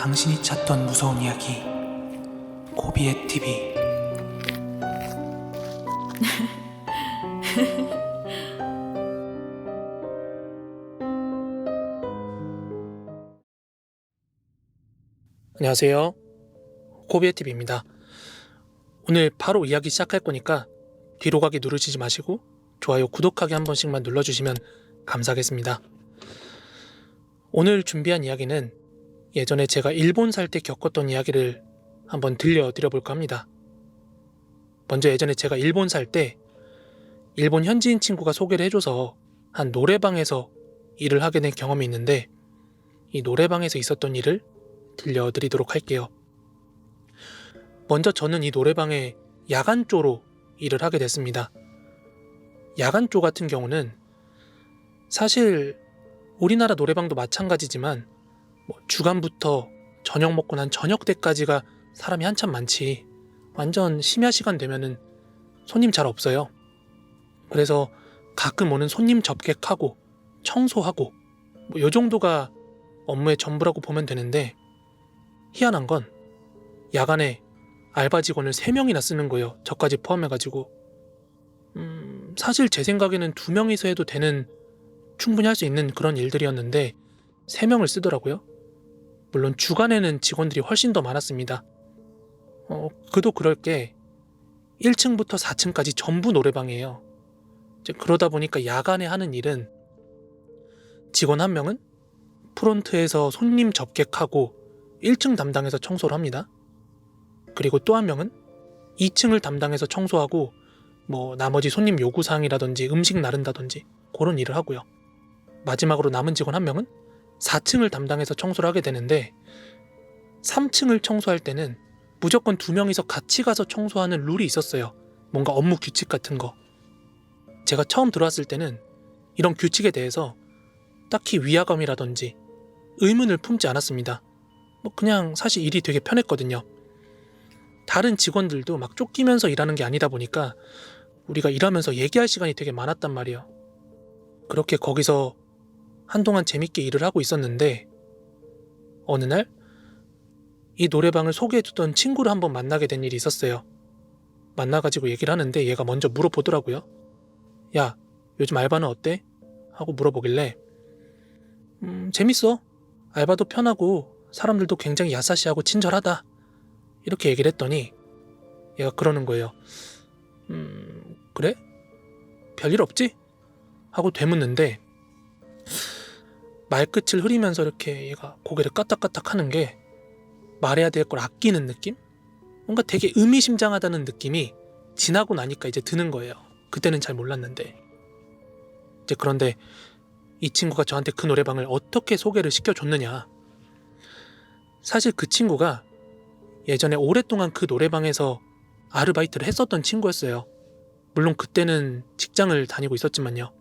당신이 찾던 무서운 이야기. 고비의 TV 안녕하세요. 고비의 TV입니다. 오늘 바로 이야기 시작할 거니까 뒤로 가기 누르시지 마시고 좋아요 구독하기 한 번씩만 눌러주시면 감사하겠습니다. 오늘 준비한 이야기는 예전에 제가 일본 살 때 겪었던 이야기를 한번 들려드려 볼까 합니다. 먼저 예전에 제가 일본 살 때 일본 현지인 친구가 소개를 해줘서 한 노래방에서 일을 하게 된 경험이 있는데 이 노래방에서 있었던 일을 들려드리도록 할게요. 먼저 저는 이 노래방에 야간조로 일을 하게 됐습니다. 야간조 같은 경우는 사실 우리나라 노래방도 마찬가지지만 뭐 주간부터 저녁 먹고 난 저녁 때까지가 사람이 한참 많지. 완전 심야 시간 되면은 손님 잘 없어요. 그래서 가끔 오는 손님 접객하고 청소하고 뭐 요 정도가 업무의 전부라고 보면 되는데 희한한 건 야간에 알바 직원을 3명이나 쓰는 거예요. 저까지 포함해가지고. 음, 사실 제 생각에는 두 명이서 해도 되는 충분히 할 수 있는 그런 일들이었는데 3명을 쓰더라고요. 물론 주간에는 직원들이 훨씬 더 많았습니다. 어, 그도 그럴 게 1층부터 4층까지 전부 노래방이에요. 그러다 보니까 야간에 하는 일은 직원 한 명은 프론트에서 손님 접객하고 1층 담당해서 청소를 합니다. 그리고 또 한 명은 2층을 담당해서 청소하고 뭐 나머지 손님 요구사항이라든지 음식 나른다든지 그런 일을 하고요. 마지막으로 남은 직원 한 명은 4층을 담당해서 청소를 하게 되는데 3층을 청소할 때는 무조건 두 명이서 같이 가서 청소하는 룰이 있었어요. 뭔가 업무 규칙 같은 거. 제가 처음 들어왔을 때는 이런 규칙에 대해서 딱히 위화감이라든지 의문을 품지 않았습니다. 뭐 그냥 사실 일이 되게 편했거든요. 다른 직원들도 막 쫓기면서 일하는 게 아니다 보니까 우리가 일하면서 얘기할 시간이 되게 많았단 말이에요. 그렇게 거기서 한동안 재밌게 일을 하고 있었는데 어느 날 이 노래방을 소개해주던 친구를 한번 만나게 된 일이 있었어요. 만나가지고 얘기를 하는데 얘가 먼저 물어보더라고요. 야, 요즘 알바는 어때? 하고 물어보길래 음, 재밌어. 알바도 편하고 사람들도 굉장히 야사시하고 친절하다. 이렇게 얘기를 했더니 얘가 그러는 거예요. 음, 그래? 별일 없지? 하고 되묻는데 말끝을 흐리면서 이렇게 얘가 고개를 까딱까딱 하는 게 말해야 될 걸 아끼는 느낌? 뭔가 되게 의미심장하다는 느낌이 지나고 나니까 이제 드는 거예요. 그때는 잘 몰랐는데. 이제 그런데 이 친구가 저한테 그 노래방을 어떻게 소개를 시켜줬느냐. 사실 그 친구가 예전에 오랫동안 그 노래방에서 아르바이트를 했었던 친구였어요. 물론 그때는 직장을 다니고 있었지만요.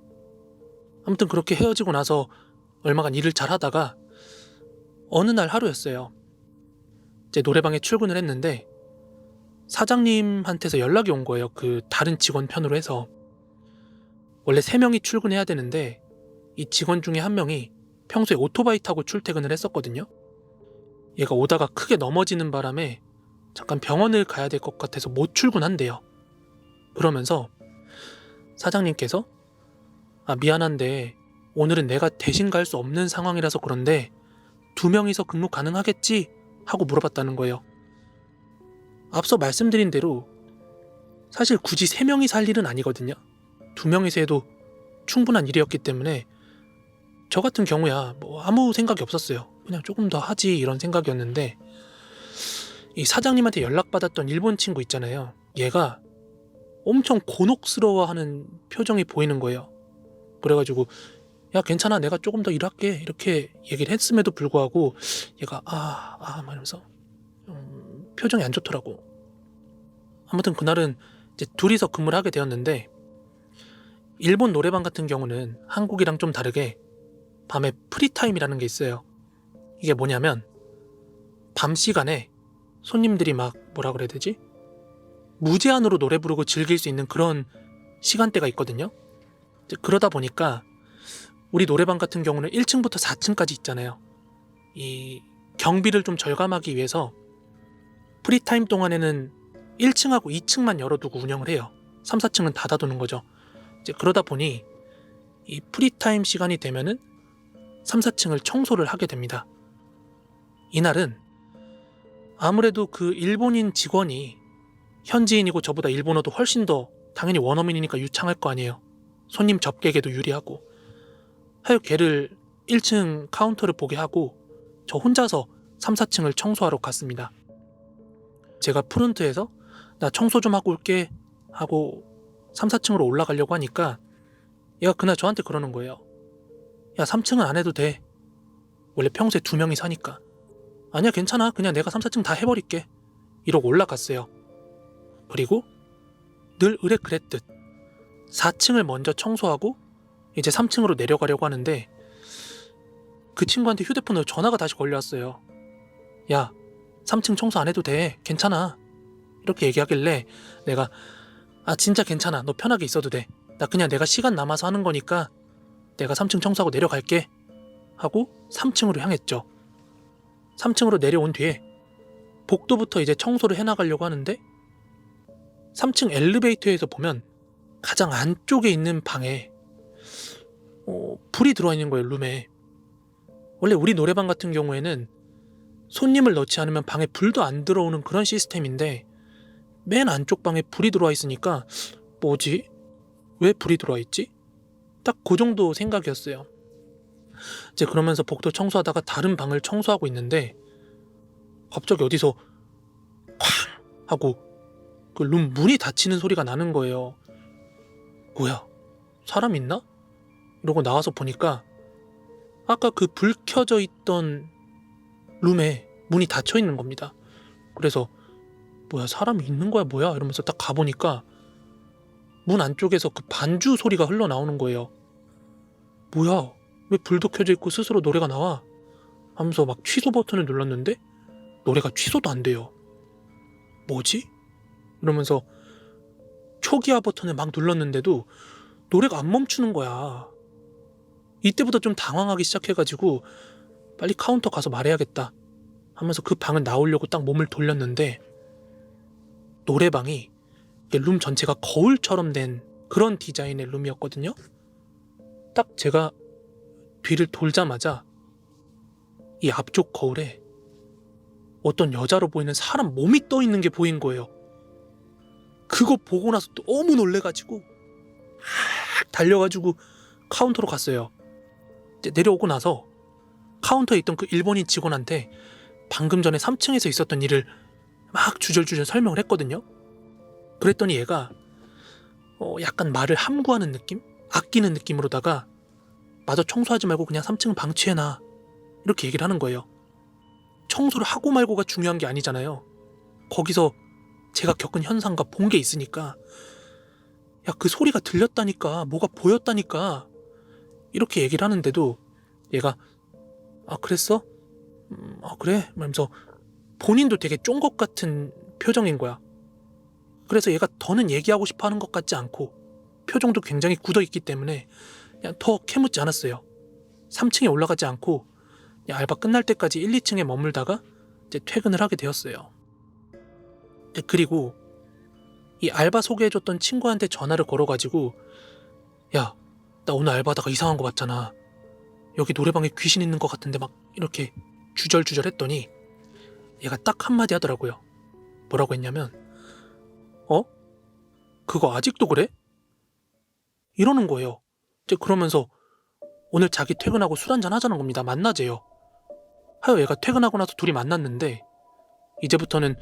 아무튼 그렇게 헤어지고 나서 얼마간 일을 잘 하다가 어느 날 하루였어요. 이제 노래방에 출근을 했는데 사장님한테서 연락이 온 거예요. 그 다른 직원 편으로 해서. 원래 세 명이 출근해야 되는데 이 직원 중에 한 명이 평소에 오토바이 타고 출퇴근을 했었거든요. 얘가 오다가 크게 넘어지는 바람에 잠깐 병원을 가야 될 것 같아서 못 출근한대요. 그러면서 사장님께서 아, 미안한데 오늘은 내가 대신 갈 수 없는 상황이라서 그런데 두 명이서 근무 가능하겠지? 하고 물어봤다는 거예요. 앞서 말씀드린 대로 사실 굳이 세 명이 살 일은 아니거든요. 두 명이서 해도 충분한 일이었기 때문에 저 같은 경우야 뭐 아무 생각이 없었어요. 그냥 조금 더 하지 이런 생각이었는데 이 사장님한테 연락받았던 일본 친구 있잖아요. 얘가 엄청 곤혹스러워하는 표정이 보이는 거예요. 그래가지고 야 괜찮아 내가 조금 더 일할게 이렇게 얘기를 했음에도 불구하고 얘가 아아 말하면서 음, 표정이 안 좋더라고. 아무튼 그날은 이제 둘이서 근무를 하게 되었는데 일본 노래방 같은 경우는 한국이랑 좀 다르게 밤에 프리타임이라는 게 있어요. 이게 뭐냐면 밤 시간에 손님들이 막 뭐라 그래야 되지? 무제한으로 노래 부르고 즐길 수 있는 그런 시간대가 있거든요. 그러다 보니까 우리 노래방 같은 경우는 1층부터 4층까지 있잖아요. 이 경비를 좀 절감하기 위해서 프리타임 동안에는 1층하고 2층만 열어두고 운영을 해요. 3, 4층은 닫아두는 거죠. 이제 그러다 보니 이 프리타임 시간이 되면은 3, 4층을 청소를 하게 됩니다. 이날은 아무래도 그 일본인 직원이 현지인이고 저보다 일본어도 훨씬 더 당연히 원어민이니까 유창할 거 아니에요. 손님 접객에도 유리하고. 하여 걔를 1층 카운터를 보게 하고 저 혼자서 3, 4층을 청소하러 갔습니다. 제가 프론트에서 나 청소 좀 하고 올게 하고 3, 4층으로 올라가려고 하니까 얘가 그날 저한테 그러는 거예요. 야, 3층은 안 해도 돼. 원래 평소에 두 명이 사니까. 아니야, 괜찮아. 그냥 내가 3, 4층 다 해버릴게. 이러고 올라갔어요. 그리고 늘 의뢰 그랬듯 4층을 먼저 청소하고 이제 3층으로 내려가려고 하는데 그 친구한테 휴대폰으로 전화가 다시 걸려왔어요. 야, 3층 청소 안 해도 돼. 괜찮아. 이렇게 얘기하길래 내가 아 진짜 괜찮아. 너 편하게 있어도 돼. 나 그냥 내가 시간 남아서 하는 거니까 내가 3층 청소하고 내려갈게. 하고 3층으로 향했죠. 3층으로 내려온 뒤에 복도부터 이제 청소를 해나가려고 하는데 3층 엘리베이터에서 보면 가장 안쪽에 있는 방에 어, 불이 들어와 있는 거예요 룸에 원래 우리 노래방 같은 경우에는 손님을 넣지 않으면 방에 불도 안 들어오는 그런 시스템인데 맨 안쪽 방에 불이 들어와 있으니까 뭐지? 왜 불이 들어와 있지? 딱 그 정도 생각이었어요. 이제 그러면서 복도 청소하다가 다른 방을 청소하고 있는데 갑자기 어디서 쾅 하고 그 룸 문이 닫히는 소리가 나는 거예요. 뭐야? 사람 있나? 이러고 나와서 보니까 아까 그 불 켜져 있던 룸에 문이 닫혀 있는 겁니다. 그래서 뭐야 사람이 있는 거야 뭐야 이러면서 딱 가보니까 문 안쪽에서 그 반주 소리가 흘러나오는 거예요. 뭐야 왜 불도 켜져 있고 스스로 노래가 나와? 하면서 막 취소 버튼을 눌렀는데 노래가 취소도 안 돼요. 뭐지? 이러면서 초기화 버튼을 막 눌렀는데도 노래가 안 멈추는 거야. 이때부터 좀 당황하기 시작해가지고 빨리 카운터 가서 말해야겠다 하면서 그 방을 나오려고 딱 몸을 돌렸는데 노래방이 룸 전체가 거울처럼 된 그런 디자인의 룸이었거든요. 딱 제가 뒤를 돌자마자 이 앞쪽 거울에 어떤 여자로 보이는 사람 몸이 떠 있는 게 보인 거예요. 그거 보고 나서 너무 놀래가지고 막 달려가지고 카운터로 갔어요. 내려오고 나서 카운터에 있던 그 일본인 직원한테 방금 전에 3층에서 있었던 일을 막 주절주절 설명을 했거든요. 그랬더니 얘가 어, 약간 말을 함구하는 느낌? 아끼는 느낌으로다가 마저 청소하지 말고 그냥 3층 방치해놔. 이렇게 얘기를 하는 거예요. 청소를 하고 말고가 중요한 게 아니잖아요. 거기서 제가 겪은 현상과 본 게 있으니까 야 그 소리가 들렸다니까 뭐가 보였다니까 이렇게 얘기를 하는데도 얘가 아 그랬어? 음, 아 그래? 말면서 본인도 되게 쫀 것 같은 표정인 거야. 그래서 얘가 더는 얘기하고 싶어 하는 것 같지 않고 표정도 굉장히 굳어 있기 때문에 그냥 더 캐묻지 않았어요. 3층에 올라가지 않고 알바 끝날 때까지 1, 2층에 머물다가 이제 퇴근을 하게 되었어요. 네, 그리고 이 알바 소개해줬던 친구한테 전화를 걸어가지고 야, 나 오늘 알바하다가 이상한 거 봤잖아. 여기 노래방에 귀신 있는 것 같은데 막 이렇게 주절주절 했더니 얘가 딱 한마디 하더라고요. 뭐라고 했냐면 어? 그거 아직도 그래? 이러는 거예요. 이제 그러면서 오늘 자기 퇴근하고 술 한잔 하자는 겁니다. 만나재요. 하여 얘가 퇴근하고 나서 둘이 만났는데 이제부터는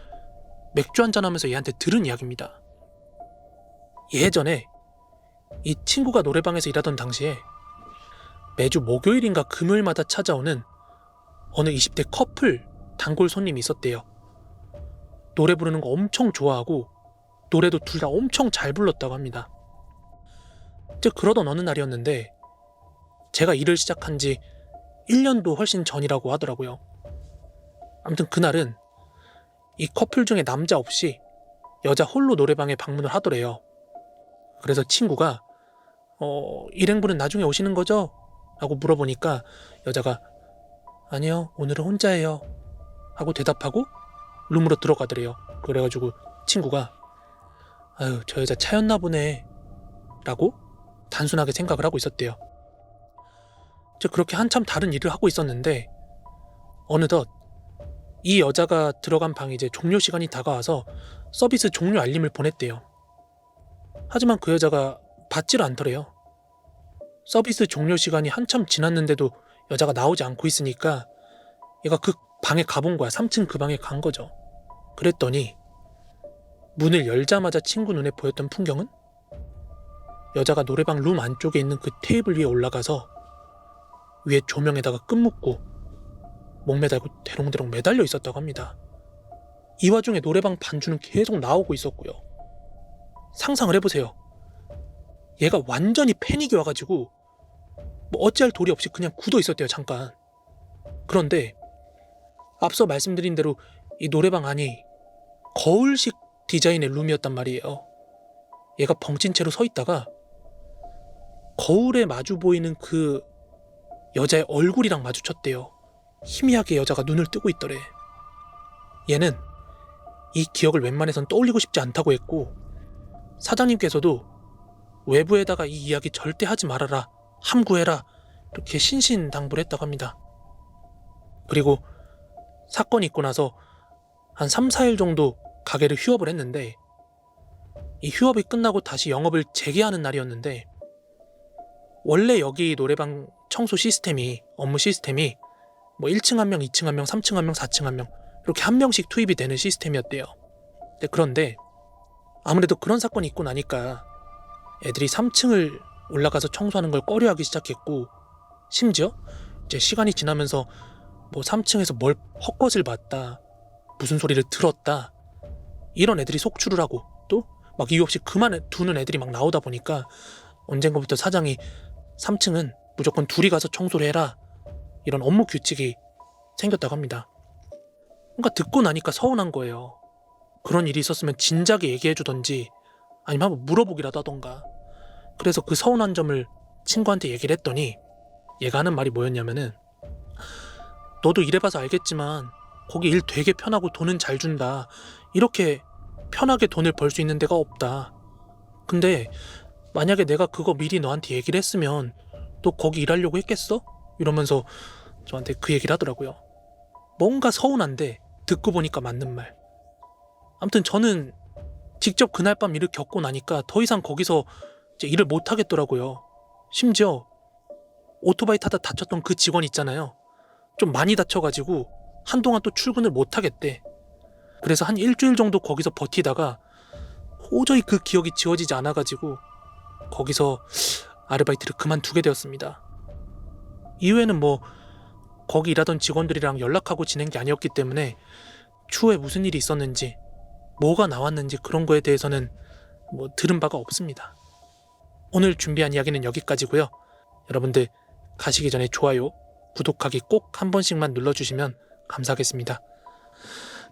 맥주 한잔 하면서 얘한테 들은 이야기입니다. 예전에 이 친구가 노래방에서 일하던 당시에 매주 목요일인가 금요일마다 찾아오는 어느 20대 커플 단골 손님이 있었대요. 노래 부르는 거 엄청 좋아하고 노래도 둘 다 엄청 잘 불렀다고 합니다. 이제 그러던 어느 날이었는데 제가 일을 시작한 지 1년도 훨씬 전이라고 하더라고요. 아무튼 그날은 이 커플 중에 남자 없이 여자 홀로 노래방에 방문을 하더래요. 그래서 친구가 어, 일행분은 나중에 오시는 거죠? 라고 물어보니까 여자가 아니요, 오늘은 혼자예요. 하고 대답하고 룸으로 들어가더래요. 그래가지고 친구가 아유 저 여자 차였나 보네 라고 단순하게 생각을 하고 있었대요. 저 그렇게 한참 다른 일을 하고 있었는데 어느덧 이 여자가 들어간 방이 이제 종료 시간이 다가와서 서비스 종료 알림을 보냈대요. 하지만 그 여자가 받지를 않더래요. 서비스 종료 시간이 한참 지났는데도 여자가 나오지 않고 있으니까 얘가 그 방에 가본 거야. 3층 그 방에 간 거죠. 그랬더니 문을 열자마자 친구 눈에 보였던 풍경은 여자가 노래방 룸 안쪽에 있는 그 테이블 위에 올라가서 위에 조명에다가 끈 묶고 목 매달고 대롱대롱 매달려 있었다고 합니다. 이 와중에 노래방 반주는 계속 나오고 있었고요. 상상을 해보세요. 얘가 완전히 패닉이 와가지고 뭐 어찌할 도리 없이 그냥 굳어 있었대요 잠깐. 그런데 앞서 말씀드린 대로 이 노래방 안이 거울식 디자인의 룸이었단 말이에요. 얘가 벙찐 채로 서 있다가 거울에 마주 보이는 그 여자의 얼굴이랑 마주쳤대요. 희미하게 여자가 눈을 뜨고 있더래. 얘는 이 기억을 웬만해선 떠올리고 싶지 않다고 했고 사장님께서도 외부에다가 이 이야기 절대 하지 말아라 함구해라 이렇게 신신당부를 했다고 합니다. 그리고 사건이 있고 나서 한 3, 4일 정도 가게를 휴업을 했는데 이 휴업이 끝나고 다시 영업을 재개하는 날이었는데 원래 여기 노래방 청소 시스템이 업무 시스템이 뭐 1층 한 명, 2층 한 명, 3층 한 명, 4층 한 명 이렇게 한 명씩 투입이 되는 시스템이었대요. 그런데 아무래도 그런 사건이 있고 나니까 애들이 3층을 올라가서 청소하는 걸 꺼려하기 시작했고 심지어 이제 시간이 지나면서 뭐 3층에서 뭘 헛것을 봤다 무슨 소리를 들었다 이런 애들이 속출을 하고 또 막 이유 없이 그만 두는 애들이 막 나오다 보니까 언젠가부터 사장이 3층은 무조건 둘이 가서 청소를 해라 이런 업무 규칙이 생겼다고 합니다. 그러니까 듣고 나니까 서운한 거예요. 그런 일이 있었으면 진작에 얘기해 주던지 아니면 한번 물어보기라도 하던가. 그래서 그 서운한 점을 친구한테 얘기를 했더니 얘가 하는 말이 뭐였냐면은 너도 일해봐서 알겠지만 거기 일 되게 편하고 돈은 잘 준다. 이렇게 편하게 돈을 벌 수 있는 데가 없다. 근데 만약에 내가 그거 미리 너한테 얘기를 했으면 너 거기 일하려고 했겠어? 이러면서 저한테 그 얘기를 하더라고요. 뭔가 서운한데 듣고 보니까 맞는 말. 아무튼 저는 직접 그날 밤 일을 겪고 나니까 더 이상 거기서 이제 일을 못 하겠더라고요. 심지어 오토바이 타다 다쳤던 그 직원 있잖아요. 좀 많이 다쳐가지고 한동안 또 출근을 못 하겠대. 그래서 한 일주일 정도 거기서 버티다가 도저히 그 기억이 지워지지 않아가지고 거기서 아르바이트를 그만두게 되었습니다. 이후에는 뭐 거기 일하던 직원들이랑 연락하고 지낸 게 아니었기 때문에 추후에 무슨 일이 있었는지 뭐가 나왔는지 그런 거에 대해서는 뭐 들은 바가 없습니다. 오늘 준비한 이야기는 여기까지고요. 여러분들 가시기 전에 좋아요, 구독하기 꼭 한 번씩만 눌러주시면 감사하겠습니다.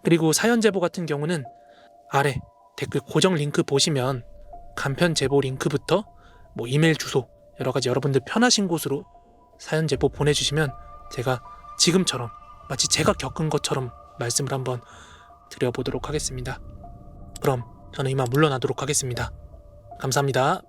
그리고 사연 제보 같은 경우는 아래 댓글 고정 링크 보시면 간편 제보 링크부터 뭐 이메일 주소 여러 가지 여러분들 편하신 곳으로 사연 제보 보내주시면 제가 지금처럼 마치 제가 겪은 것처럼 말씀을 한번 드려보도록 하겠습니다. 그럼 저는 이만 물러나도록 하겠습니다. 감사합니다.